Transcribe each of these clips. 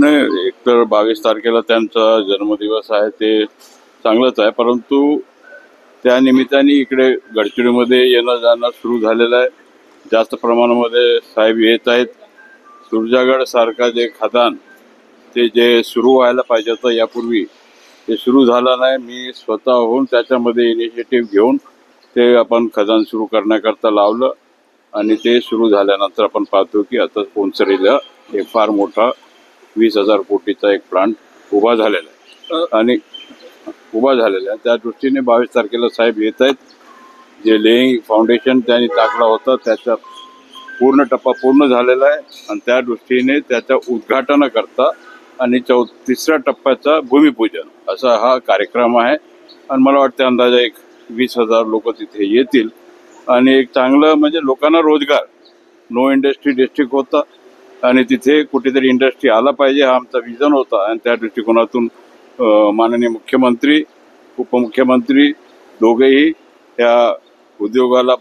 नाही एक तर बावीस तारखेला त्यांचा जन्मदिवस आहे ते चांगलंच आहे परंतु त्या निमित्ताने इकडे गडचिरोलीमध्ये येणं जाणं सुरू झालेलं आहे. जास्त प्रमाणामध्ये साहेब येत आहेत. सुरजागड सारखा जे खदान ते जे सुरू व्हायला पाहिजे होतं यापूर्वी ते सुरू झालं नाही. मी स्वतःहून त्याच्यामध्ये इनिशिएटिव्ह घेऊन ते आपण खदान सुरू करण्याकरता लावलं आणि ते सुरू झाल्यानंतर आपण पाहतो की आता पोनसरीला एक फार मोठा वीस हजार कोटीचा एक प्लांट उभा झालेला आहे. आणि उभा झालेला आहे. त्या दृष्टीने बावीस तारखेला साहेब येत आहेत. जे लेईंग फाउंडेशन त्यांनी टाकला होता त्याचा पूर्ण टप्पा पूर्ण झालेला आहे. आणि त्या दृष्टीने त्याच्या उद्घाटनाकरता आणि चौ तिसऱ्या टप्प्याचा भूमिपूजन असा हा कार्यक्रम आहे. आणि मला वाटतं अंदाजे एक वीस हजार लोक तिथे येतील. आणि एक चांगलं म्हणजे लोकांना रोजगार. नो इंडस्ट्री डिस्ट्रिक्ट होता. आणि तिथे कुठेतरी इंडस्ट्री आला पाहिजे हा आमचा विजन होता. आणि त्या दृष्टिकोनातून माननीय मुख्यमंत्री उपमुख्यमंत्री दोघेही त्या उद्योगाला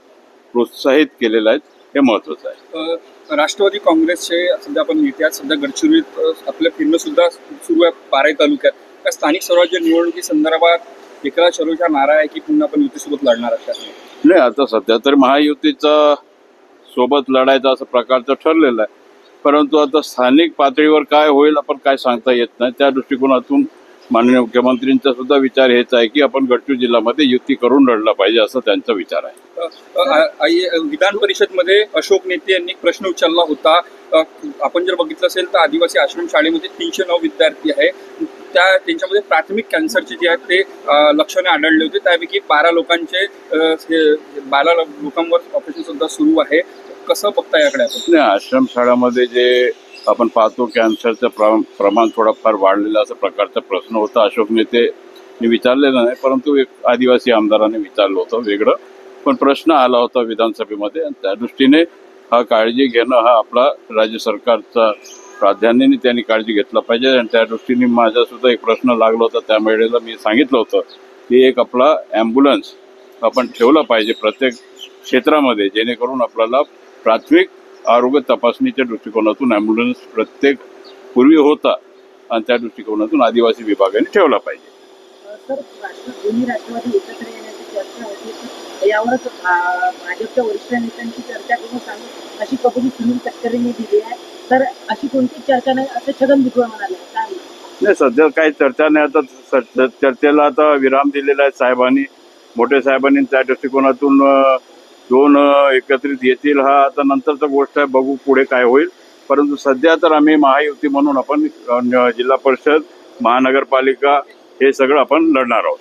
प्रोत्साहित केलेलं आहे हे महत्त्वाचं आहे. राष्ट्रवादी काँग्रेसचे सध्या आपण नेते सध्या गडचिरोलीत आपलं फिरणं सुद्धा सुरू आहे बाराई तालुक्यात. त्या स्थानिक स्वराज्य निवडणुकी संदर्भात एकला चलोचा नारा आहे की पुन्हा आपण युतीसोबत लढणार आहात? नाही आता सध्या तर महायुतीचा सोबत लढायचा असं प्रकारचं ठरलेलं आहे. परंतु आता स्थानिक पातळीवर काय होईल आपण काय सांगता येत नाही. त्या दृष्टिकोनातून माननीय मुख्यमंत्रींचा सुद्धा विचार हेच आहे की आपण गडचिर जिल्ह्यामध्ये युती करून लढला पाहिजे असा त्यांचा विचार आहे. विधान परिषदमध्ये अशोक नेते यांनी प्रश्न उचलला होता. आपण जर बघितलं असेल तर आदिवासी आश्रम शाळेमध्ये तीनशे नऊ विद्यार्थी आहे. त्या त्यांच्यामध्ये प्राथमिक कॅन्सरचे जे आहेत ते लक्षणे आढळले होते. त्यापैकी बारा लोकांचे बारा लोकांवर ऑपरेशन सुद्धा सुरू आहे. कसं बघता याकडे आपण? नाही आश्रमशाळामध्ये जे आपण पाहतो कॅन्सरचं प्रमाण थोडंफार वाढलेलं असं प्रकारचा प्रश्न होता. अशोक नेते विचारलेलं नाही परंतु एक आदिवासी आमदाराने विचारलं होतं वेगळं. पण प्रश्न आला होता विधानसभेमध्ये आणि त्या दृष्टीने हा काळजी घेणं हा आपला राज्य सरकारचा प्राधान्याने त्यांनी काळजी घेतला पाहिजे. आणि त्या दृष्टीने माझा सुद्धा एक प्रश्न लागला होता त्या वेळेला मी सांगितलं होतं की एक आपला ॲम्ब्युलन्स आपण ठेवला पाहिजे प्रत्येक क्षेत्रामध्ये जेणेकरून आपल्याला प्राथमिक आरोग्य तपासणीच्या दृष्टिकोनातून ॲम्ब्युलन्स प्रत्येक पूर्वी होता आणि त्या दृष्टिकोनातून आदिवासी विभागाने ठेवला पाहिजे. सर राष्ट्र दोन्ही राष्ट्रवादी एकत्र येण्याची चर्चा होती. तर यावरच आ, भाजपच्या वरिष्ठ नेत्यांची चर्चा करून सांगू. अशी कबुली सुनील तटकरेंनी दिली आहे. तर अशी कोणतीच चर्चा नाही असं छगन भुजबळ म्हणाले. काय? म्हणणं? नाही सध्या काही चर्चा नाही. आता चर्चेला आता विराम दिलेला आहे साहेबांनी मोठे साहेबांनी त्या दृष्टिकोनातून दोन एकत्रित येतील हा आता नंतरचा गोष्ट आहे बघू पुढे काय होईल. परंतु सध्या तर आम्ही महायुती म्हणून आपण जिल्हा परिषद महानगरपालिका हे सगळं आपण लढणार आहोत.